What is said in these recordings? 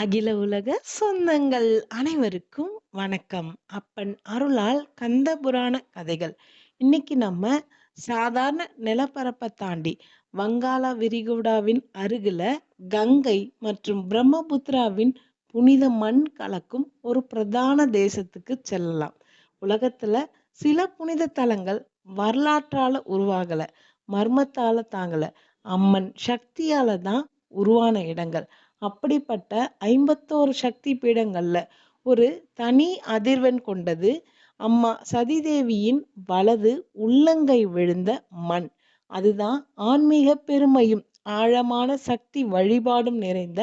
அகில உலக சொந்தங்கள் அனைவருக்கும் வணக்கம். அப்பன் அருளால் கந்த புராண கதைகள். இன்னைக்கு நம்ம சாதாரண நிலப்பரப்பை தாண்டி வங்காள விரிகுடாவின் அருகில கங்கை மற்றும் பிரம்மபுத்திராவின் புனித மண் கலக்கும் ஒரு பிரதான தேசத்துக்கு செல்லலாம். உலகத்துல சில புனித தலங்கள் வரலாற்றால உருவாகல மர்மத்தால தாங்கல. அம்மன் சக்தியால தான் உருவான இடங்கள். அப்படிப்பட்ட ஐம்பத்தோரு சக்தி பீடங்கள்ல ஒரு தனி அதிர்வெண் கொண்டது அம்மா சதிதேவியின் வலது உள்ளங்கை விழுந்த மண். அதுதான் ஆன்மீக பெருமையும் ஆழமான சக்தி வழிபாடும் நிறைந்த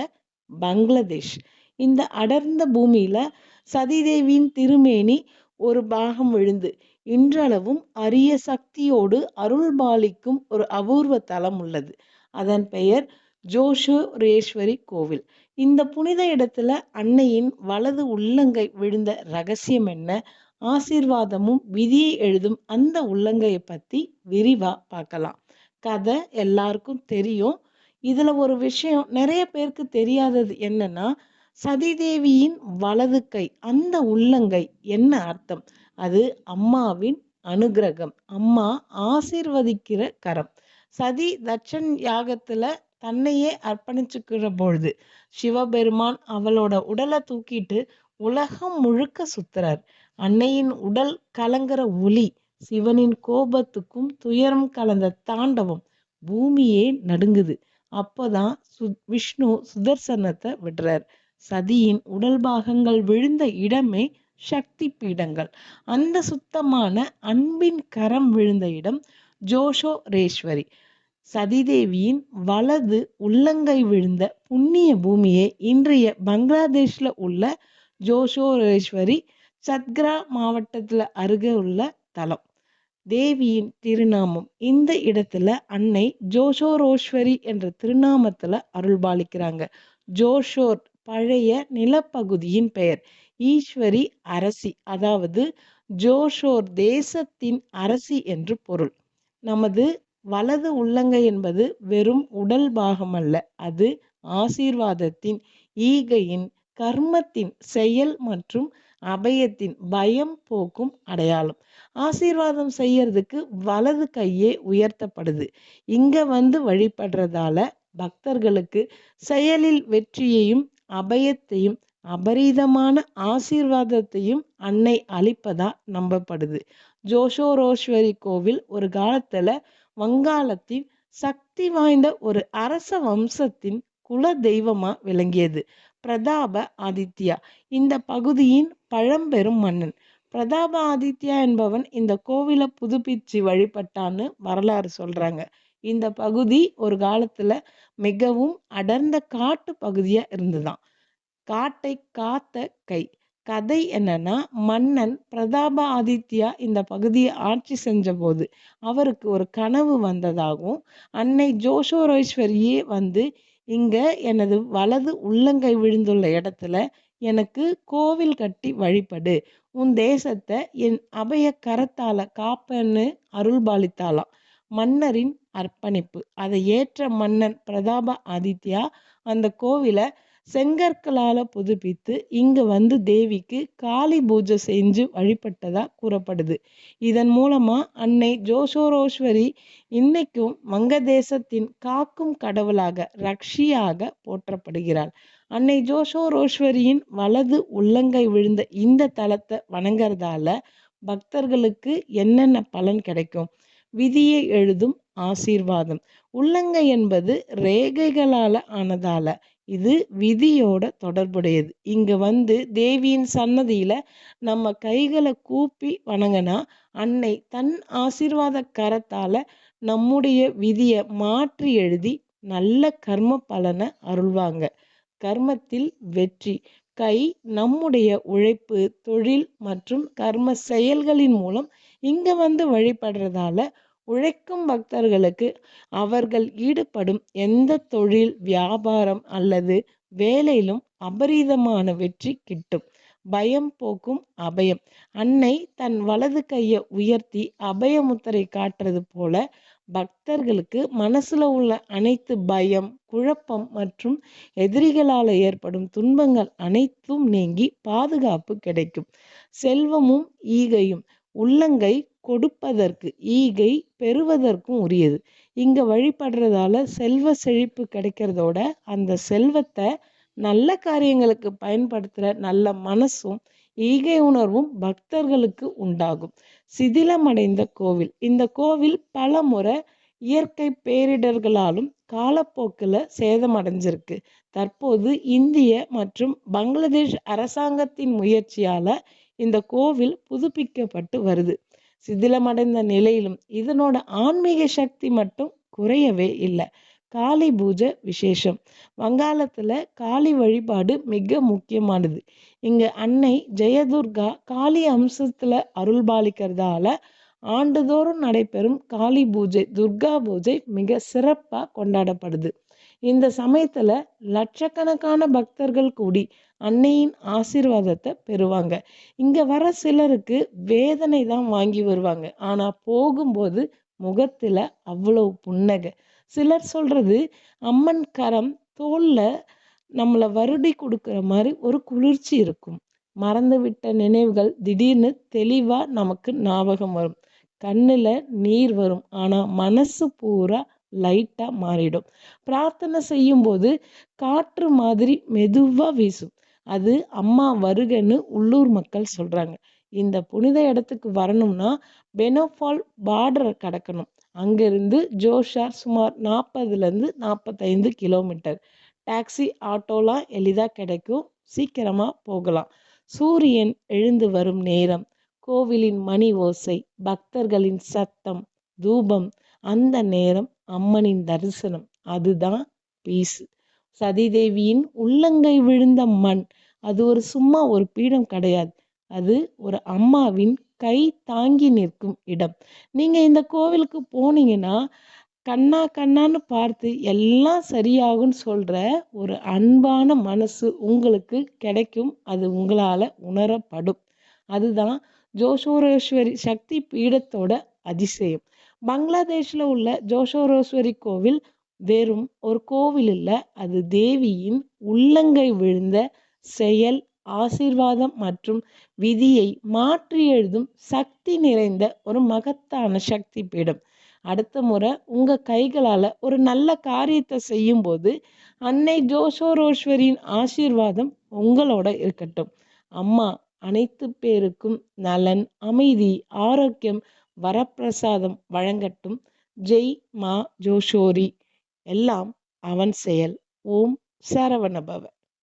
பங்களாதேஷ். இந்த அடர்ந்த பூமியில சதிதேவியின் திருமேனி ஒரு பாகம் விழுந்து இன்றளவும் அரிய சக்தியோடு அருள்பாலிக்கும் ஒரு அபூர்வ தலம் உள்ளது. அதன் பெயர் ஜோஷுரேஸ்வரி கோவில். இந்த புனித இடத்துல அன்னையின் வலது உள்ளங்கை விழுந்த ரகசியம் என்ன? ஆசீர்வாதமும் விதியை எழுதும் அந்த உள்ளங்கையை பத்தி விரிவா பார்க்கலாம். கதை எல்லாருக்கும் தெரியும். இதுல ஒரு விஷயம் நிறைய பேருக்கு தெரியாதது என்னன்னா சதிதேவியின் வலது கை அந்த உள்ளங்கை என்ன அர்த்தம்? அது அம்மாவின் அனுகிரகம். அம்மா ஆசீர்வதிக்கிற கரம். சதி தட்சன் யாகத்துல தன்னையே அர்ப்பணிச்சுக்கிற பொழுது சிவபெருமான் அவளோட உடலை தூக்கிட்டு உலகம் முழுக்க சுத்துறார். அன்னையின் உடல் கலங்குற ஒளி சிவனின் கோபத்துக்கும் துயரம் கலந்த தாண்டவம் பூமியே நடுங்குது. அப்போதான் சு விஷ்ணு சுதர்சனத்தை விடுறார். சதியின் உடல் பாகங்கள் விழுந்த இடமே சக்தி பீடங்கள். அந்த சுத்தமான அன்பின் கரம் விழுந்த இடம் ஜோஷோரேஸ்வரி சதிதேவியின் வலது உள்ளங்கை விழுந்த புண்ணிய பூமியே இன்றைய பங்களாதேஷில் உள்ள ஜோஷோரேஸ்வரி சத்கிரா மாவட்டத்தில் அருகே உள்ள தலம். தேவியின் திருநாமம் இந்த இடத்துல அன்னை ஜோஷோரோஸ்வரி என்ற திருநாமத்தில் அருள்பாலிக்கிறாங்க ஜோஷோர் பழைய நிலப்பகுதியின் பெயர். ஈஸ்வரி அரசி அதாவது ஜோஷோர் தேசத்தின் அரசி என்று பொருள். நமது வலது உள்ளங்கை என்பது வெறும் உடல் பாகம் அல்ல அது ஆசீர்வாதத்தின் ஈகையின் கர்மத்தின் செயல் மற்றும் அபயத்தின் பயம் போக்கும் அடையாளம். ஆசீர்வாதம் செய்யறதுக்கு வலது கையே உயர்த்தப்படுது. இங்க வந்து வழிபடுறதால பக்தர்களுக்கு செயலில் வெற்றியையும் அபயத்தையும் அபரீதமான ஆசீர்வாதத்தையும் அன்னை அளிப்பதா நம்பப்படுது. ஜோஷோரோஸ்வரி கோவில் ஒரு காலத்துல வங்காளத்தின் சக்தி வாய்ந்த ஒரு அரச வம்சத்தின் குல தெய்வமா விளங்கியது. பிரதாப ஆதித்யா. இந்த பகுதியின் பழம்பெரும் மன்னன். பிரதாப ஆதித்யா என்பவன் இந்த கோவிலை புதுப்பிச்சு வழிபட்டான்னு வரலாறு சொல்றாங்க. இந்த பகுதி ஒரு காலத்துல மிகவும் அடர்ந்த காட்டு பகுதியா இருந்துதான் காட்டை காத்த கை. கதை என்னன்னா மன்னன் பிரதாப ஆதித்யா இந்த பகுதியை ஆட்சி செஞ்சபோது அவருக்கு ஒரு கனவு வந்ததாகவும் அன்னை ஜோஷோரேஸ்வரியே வந்து இங்கே எனது வலது உள்ளங்கை விழுந்துள்ள இடத்துல எனக்கு கோவில் கட்டி வழிபடு உன் தேசத்தை என் அபய கரத்தால காப்பன்னு அருள்பாலித்தாளாம். மன்னரின் அர்ப்பணிப்பு. அதை ஏற்ற மன்னன் பிரதாப ஆதித்யா அந்த கோவிலை செங்கற்களால் புதுப்பித்து இங்கு வந்து தேவிக்கு காளி பூஜை செஞ்சு வழிபட்டதா கூறப்படுது. இதன் மூலமா அன்னை ஜோஷோரோஸ்வரி இன்னைக்கும் வங்கதேசத்தின் காக்கும் கடவுளாக ரக்ஷியாக போற்றப்படுகிறாள். அன்னை ஜோஷோரோஸ்வரியின் வலது உள்ளங்கை விழுந்த இந்த தலத்தை வணங்குறதால பக்தர்களுக்கு என்னென்ன பலன் கிடைக்கும்? விதியை எழுதும் ஆசீர்வாதம். உள்ளங்கை என்பது ரேகைகளால ஆனதால இது விதியோட தொடர்புடையது. இங்க வந்து தேவியின் சன்னதியில நம்ம கைகளை கூப்பி வணங்கினா அன்னை தன் ஆசீர்வாத கரத்தால நம்முடைய விதியை மாற்றி எழுதி நல்ல கர்ம பலனை அருள்வாங்க. கர்மத்தில் வெற்றி கை நம்முடைய உழைப்பு தொழில் மற்றும் கர்ம செயல்களின் மூலம் இங்க வந்து வழிபடுறதால உழைக்கும் பக்தர்களுக்கு அவர்கள் ஈடுபடும் எந்த தொழில் வியாபாரம் அல்லது வேலையிலும் அபரீதமான வெற்றி கிட்டும். பயம் போக்கும் அபயம். அன்னை தன் வலது கையை உயர்த்தி அபயமுத்திரை காட்டுறது போல பக்தர்களுக்கு மனசுல உள்ள அனைத்து பயம் குழப்பம் மற்றும் எதிரிகளால் ஏற்படும் துன்பங்கள் அனைத்தும் நீங்கி பாதுகாப்பு கிடைக்கும். செல்வமும் ஈகையும். உள்ளங்கை கொடுப்பதற்கு ஈகை பெறுவதற்கும் உரியது. இங்க வழிபடுறதால செல்வ செழிப்பு கிடைக்கிறதோட அந்த செல்வத்தை நல்ல காரியங்களுக்கு பயன்படுத்துகிற நல்ல மனசும் ஈகை உணர்வும் பக்தர்களுக்கு உண்டாகும். சிதிலமடைந்த கோவில். இந்த கோவில் பல முறை இயற்கை பேரிடர்களாலும் காலப்போக்கில் சேதமடைஞ்சிருக்கு. தற்போது இந்திய மற்றும் பங்களாதேஷ் அரசாங்கத்தின் முயற்சியால் இந்த கோவில் புதுப்பிக்கப்பட்டு வருது. சிதிலமடைந்த நிலையிலும் இதனோட ஆன்மீக சக்தி மட்டும் குறையவே இல்லை. காளி பூஜை விசேஷம். வங்காளத்தில் காளி வழிபாடு மிக முக்கியமானது. இங்கே அன்னை ஜெயதுர்கா காளி அம்சத்தில் அருள்பாலிக்கிறதால ஆண்டுதோறும் நடைபெறும் காளி பூஜை துர்கா பூஜை மிக சிறப்பாக கொண்டாடப்படுது. இந்த சமயத்தில் லட்சக்கணக்கான பக்தர்கள் கூடி அன்னையின் ஆசீர்வாதத்தை பெறுவாங்க. இங்கே வர சிலருக்கு வேதனை தான் வாங்கி வருவாங்க. ஆனால் போகும்போது முகத்தில் அவ்வளவு புன்னகை. சிலர் சொல்கிறது அம்மன் கரம் தோலில் நம்மளை வருடி கொடுக்குற மாதிரி ஒரு குளிர்ச்சி இருக்கும். மறந்து விட்ட நினைவுகள் திடீர்னு தெளிவாக நமக்கு ஞாபகம் வரும். கண்ணில் நீர் வரும். ஆனால் மனசு பூரா லைட்டாக மாறிடும். பிரார்த்தனை செய்யும்போது காற்று மாதிரி மெதுவாக வீசும். அது அம்மா வருகன்னு உள்ளூர் மக்கள் சொல்கிறாங்க இந்த புனித இடத்துக்கு வரணும்னா பெனோஃபால் பார்டரை கடக்கணும். அங்கேருந்து ஜோஷார் சுமார் நாற்பதுலேருந்து நாற்பத்தைந்து கிலோமீட்டர் டாக்ஸி ஆட்டோலாம் எளிதாக கிடைக்கும். சீக்கிரமாக போகலாம். சூரியன் எழுந்து வரும் நேரம். கோவிலின் மணி ஓசை பக்தர்களின் சத்தம் தூபம் அந்த நேரம் அம்மனின் தரிசனம். அதுதான் பீஸ் சதிதேவியின் உள்ளங்கை விழுந்த மண். அது ஒரு சும்மா ஒரு பீடம் கிடையாது. அது ஒரு அம்மாவின் கை தாங்கி நிற்கும் இடம். நீங்கள் இந்த கோவிலுக்கு போனீங்கன்னா கண்ணா கண்ணான்னு பார்த்து எல்லாம் சரியாகும்னு சொல்கிற ஒரு அன்பான மனசு உங்களுக்கு கிடைக்கும். அது உங்களால் உணரப்படும். அதுதான் ஜோஷோரேஸ்வரி சக்தி பீடத்தோட அதிசயம். பங்களாதேஷில் உள்ள ஜோஷோரோஸ்வரி கோவில் வெறும் ஒரு கோவில் இல்லை அது தேவியின் உள்ளங்கை விழுந்த செயல் ஆசீர்வாதம் மற்றும் விதியை மாற்றி எழுதும் சக்தி நிறைந்த ஒரு மகத்தான சக்தி பீடம். அடுத்த முறை உங்கள் கைகளால் ஒரு நல்ல காரியத்தை செய்யும்போது அன்னை ஜோஷோரோஸ்வரியின் ஆசீர்வாதம் உங்களோட இருக்கட்டும். அம்மா அனைத்து பேருக்கும் நலன் அமைதி ஆரோக்கியம் வரப்பிரசாதம் வழங்கட்டும். ஜெய் மா ஜோஷோரி. எல்லாம் அவன் செயல். ஓம் சரவணபவ.